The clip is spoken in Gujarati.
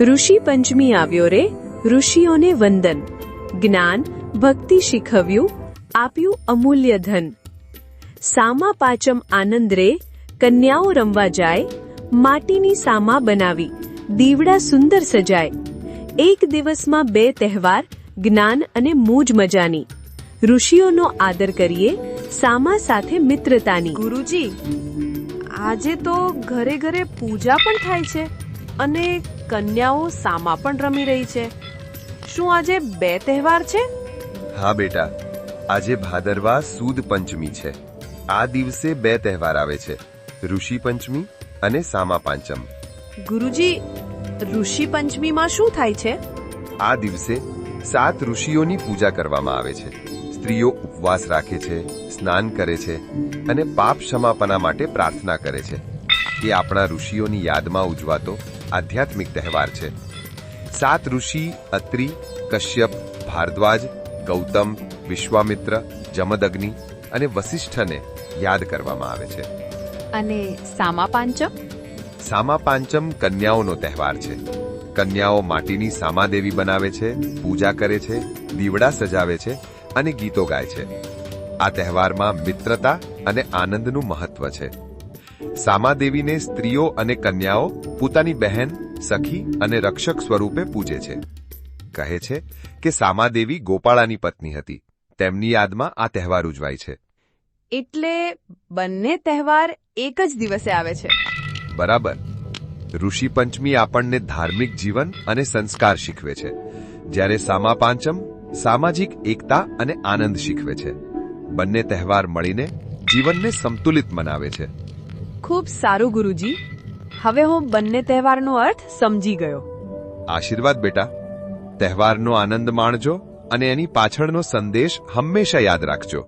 ઋષિ પંચમી આવ્યો રે, ઋષિઓને વંદન. જ્ઞાન, ભક્તિ શીખવ્યું, આપ્યું અમૂલ્ય ધન. સામા પાચમ આનંદ રે, કન્યાઓ રમવા જાય, માટીની સામા બનાવી, દીવડા સુંદર સજાય. એક દિવસમાં બે તહેવાર, જ્ઞાન અને મૂજ મજાની. ઋષિઓનો આદર કરીએ, સામા સાથે મિત્રતાની. ગુરુજી, આજે તો ઘરે ઘરે પૂજા પણ થાય છે. અને કન્યાઓ સામા પણ રમી રહી છે. શું આજે બે તહેવાર છે? હા બેટા આજે ભાદરવા સુદ પંચમી છે. આ દિવસે બે તહેવાર આવે છે ઋષિ પંચમી અને સામા પાંચમ. ગુરુજી ઋષિ પંચમીમાં શું થાય છે? આ દિવસે સાત ઋષિઓની પૂજા કરવામાં આવે છે. સ્ત્રીઓ ઉપવાસ રાખે છે સ્નાન કરે છે અને પાપ ક્ષમાપના માટે પ્રાર્થના કરે છે. એ આપણા ઋષિઓની યાદમાં ઉજવાતો આધ્યાત્મિક તહેવાર છે. સાત ઋષિ અત્રિ કશ્યપ ભારદ્વાજ ગૌતમ વિશ્વામિત્ર જમદગ્નિ અને વસિષ્ઠને યાદ કરવામાં આવે છે. અને સામા પાંચમ? સામા પાંચમ કન્યાઓનો તહેવાર છે. કન્યાઓ માટીની સામાદેવી બનાવે છે પૂજા કરે છે દીવડા સજાવે છે અને ગીતો ગાય છે. આ તહેવારમાં મિત્રતા અને આનંદનું મહત્વ છે. સામાદેવીને સ્ત્રીઓ અને કન્યાઓ પોતાની બહેન સખી અને રક્ષક સ્વરૂપે પૂજે છે. કહે છે કે સામાદેવી ગોપાળાની પત્ની હતી. તેમની યાદમાં આ તહેવાર ઉજવાય છે. એટલે બંને તહેવાર એક જ દિવસે આવે છે. બરાબર. ઋષિ પંચમી આપણને ધાર્મિક જીવન અને સંસ્કાર શીખવે છે. જ્યારે સામા પાંચમ સામાજિક એકતા અને આનંદ શીખવે છે. બંને તહેવાર મળીને જીવનને સંતુલિત મનાવે છે. ખૂબ સારું, ગુરુજી. હવે હું બંને તહેવારનો અર્થ સમજી ગયો. આશીર્વાદ બેટા. તહેવારનો આનંદ માણજો અને એની પાછળનો સંદેશ હંમેશા યાદ રાખજો.